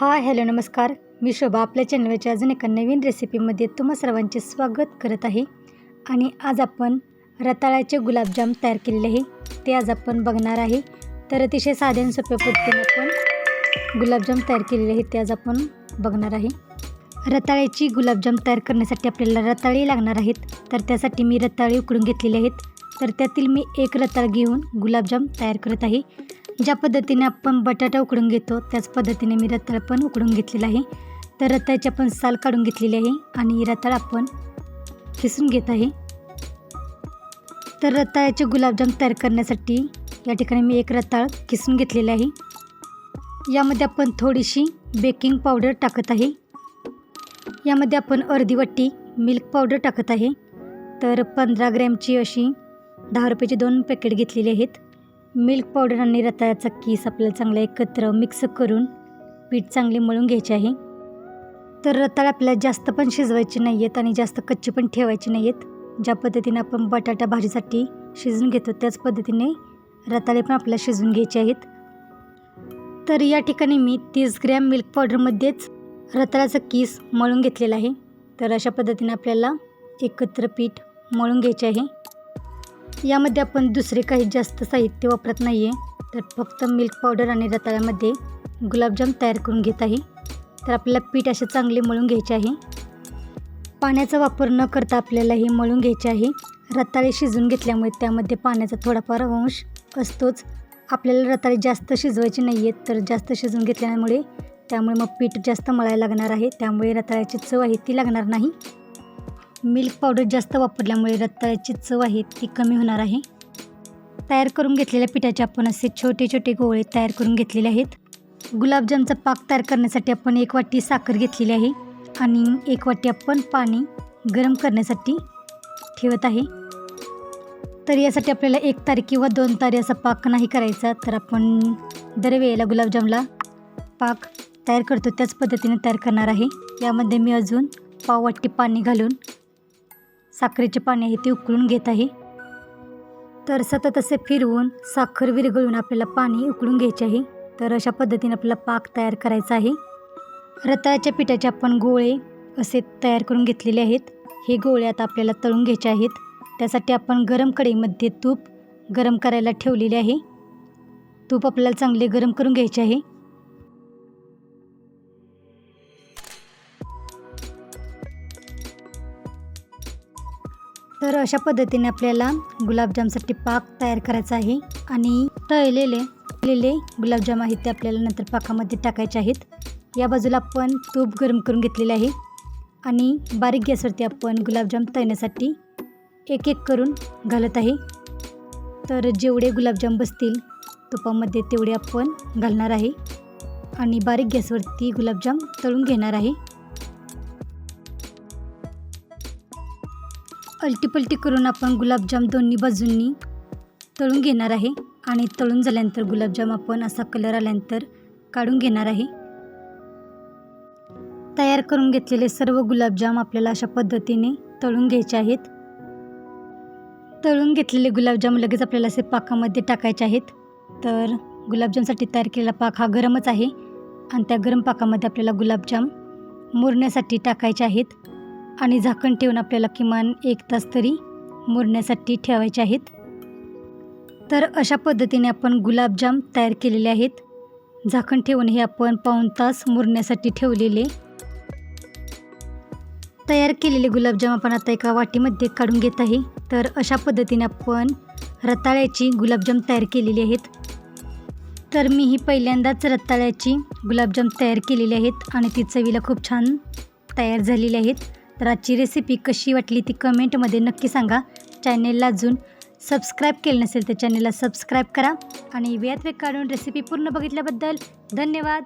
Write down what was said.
हा हॅलो नमस्कार. मी शोभा आपल्या चॅनलच्या अजून एका नवीन रेसिपीमध्ये तुम्हा सर्वांचे स्वागत करत आहे. आणि आज आपण रताळ्याचे गुलाबजाम तयार केलेले आहे. ते आज आपण बघणार आहे. तर अतिशय साध्या आणि सोप्या पद्धतीने आपण गुलाबजाम तयार केलेले आहे. ते आज आपण बघणार आहे. रताळ्याची गुलाबजाम तयार करण्यासाठी आपल्याला रताळी लागणार आहेत. तर त्यासाठी मी रताळी उकडून घेतलेले आहेत. तर त्यातील मी एक रताळ घेऊन गुलाबजाम तयार करत आहे. ज्या पद्धतीने आपण बटाटा उकडून घेतो त्याच पद्धतीने मी रताळ पण उकडून घेतलेला आहे. तर रताळ्याची आपण साल काढून घेतलेली आहे आणि रताळ आपण किसून घेत आहे. तर रताळ्याचे गुलाबजाम तयार करण्यासाठी या ठिकाणी मी एक रताळ किसून घेतलेले आहे. यामध्ये आपण थोडीशी बेकिंग पावडर टाकत आहे. यामध्ये आपण अर्धी वाटी मिल्क पावडर टाकत आहे. तर पंधरा ग्रॅमची अशी दहा रुपयाची दोन पॅकेट घेतलेली आहेत. मिल्क पावडर आणि रताळ्याचा कीस आपल्याला चांगला एकत्र मिक्स करून पीठ चांगले मळून घ्यायचे आहे. तर रताळ आपल्याला जास्त पण शिजवायचे नाही आहेत आणि जास्त कच्चे पण ठेवायचे नाही आहेत ज्या पद्धतीने आपण बटाटा भाजीसाठी शिजवून घेतो त्याच पद्धतीने रताळे पण आपल्याला शिजवून घ्यायचे आहेत. तर या ठिकाणी मी तीस ग्रॅम मिल्क पावडरमध्येच रताळ्याचं कीस मळून घेतलेला आहे. तर अशा पद्धतीने आपल्याला एकत्र पीठ मळून घ्यायचे आहे. यामध्ये आपण दुसरे काही जास्त साहित्य वापरत नाही आहे तर फक्त मिल्क पावडर आणि रताळ्यामध्ये गुलाबजाम तयार करून घेत आहे. तर आपल्याला पीठ असे चांगले मळून घ्यायचे आहे. पाण्याचा वापर न करता आपल्याला हे मळून घ्यायचे आहे. रताळे शिजून घेतल्यामुळे त्यामध्ये पाण्याचा थोडाफार अंश असतोच. आपल्याला रताळे जास्त शिजवायचे नाही आहेत तर जास्त शिजवून घेतल्यामुळे त्यामुळे मग पीठ जास्त मळायला लागणार आहे. त्यामुळे रताळ्याची चव आहे ती लागणार नाही. मिल्क पावडर जास्त वापरल्यामुळे रताळ्याची चव आहे ती कमी होणार आहे. तयार करून घेतलेल्या पिठाचे आपण असे छोटे छोटे गोळे तयार करून घेतलेले आहेत. गुलाबजामचा पाक तयार करण्यासाठी आपण एक वाटी साखर घेतलेली आहे आणि एक वाटी आपण पाणी गरम करण्यासाठी ठेवत आहे. तर यासाठी आपल्याला एक तारी किंवा दोन तारी असा पाक नाही करायचा तर आपण दरवेळेला गुलाबजामला पाक तयार करतो त्याच पद्धतीने तयार करणार आहे. यामध्ये मी अजून पाव वाटी पाणी घालून साखरेचे पाणी आहे ते उकळून घेत आहे. तर सतत असे फिरवून साखर विरघळून आपल्याला पाणी उकळून घ्यायचे आहे. तर अशा पद्धतीने आपल्याला पाक तयार करायचा आहे. रताळ्याच्या पिठाचे आपण गोळे असे तयार करून घेतलेले आहेत. हे गोळे आता आपल्याला तळून घ्यायचे आहेत. त्यासाठी आपण गरम कढईमध्ये तूप गरम करायला ठेवलेले आहे. तूप आपल्याला चांगले गरम करून घ्यायचे आहे. तर अशा पद्धतीने आपल्याला गुलाबजामसाठी पाक तयार करायचा आहे आणि तळलेले तळलेले गुलाबजाम आहेत ते आपल्याला नंतर पाकामध्ये टाकायचे आहेत. या बाजूला आपण तूप गरम करून घेतलेले आहे आणि बारीक गॅसवरती आपण गुलाबजाम तळण्यासाठी एक एक करून घालत आहे. तर जेवढे गुलाबजाम बसतील तुपामध्ये तेवढे आपण घालणार आहे आणि बारीक गॅसवरती गुलाबजाम तळून घेणार आहे. अलटीपलटी करून आपण गुलाबजाम दोन्ही बाजूंनी तळून घेणार आहे आणि तळून झाल्यानंतर गुलाबजाम आपण असा कलर आल्यानंतर काढून घेणार आहे. तयार करून घेतलेले सर्व गुलाबजाम आपल्याला अशा पद्धतीने तळून घ्यायचे आहेत. तळून घेतलेले गुलाबजाम लगेच आपल्याला असे पाकामध्ये टाकायचे आहेत. तर गुलाबजामसाठी तयार केलेला पाक हा गरमच आहे आणि त्या गरम पाकामध्ये आपल्याला गुलाबजाम मुरण्यासाठी टाकायचे आहेत. आणि झाकण ठेवून आपल्याला किमान एक तास तरी मुरण्यासाठी ठेवायचे आहेत. तर अशा पद्धतीने आपण गुलाबजाम तयार केलेले आहेत. झाकण ठेवून हे आपण पाऊण तास मुरण्यासाठी ठेवलेले. तयार केलेले गुलाबजाम आपण आता एका वाटीमध्ये काढून घेत आहे. तर अशा पद्धतीने आपण रताळ्याची गुलाबजाम तयार केलेली आहेत. तर मी ही पहिल्यांदाच रताळ्याची गुलाबजाम तयार केलेली आहेत आणि ती चवीला खूप छान तयार झालेली आहेत. तर आजची रेसिपी कशी वाटली ती कमेंटमध्ये नक्की सांगा. चॅनेलला अजून सबस्क्राईब केलं नसेल तर चॅनेलला सबस्क्राईब करा. आणि वेळात वेळ काढून रेसिपी पूर्ण बघितल्याबद्दल धन्यवाद.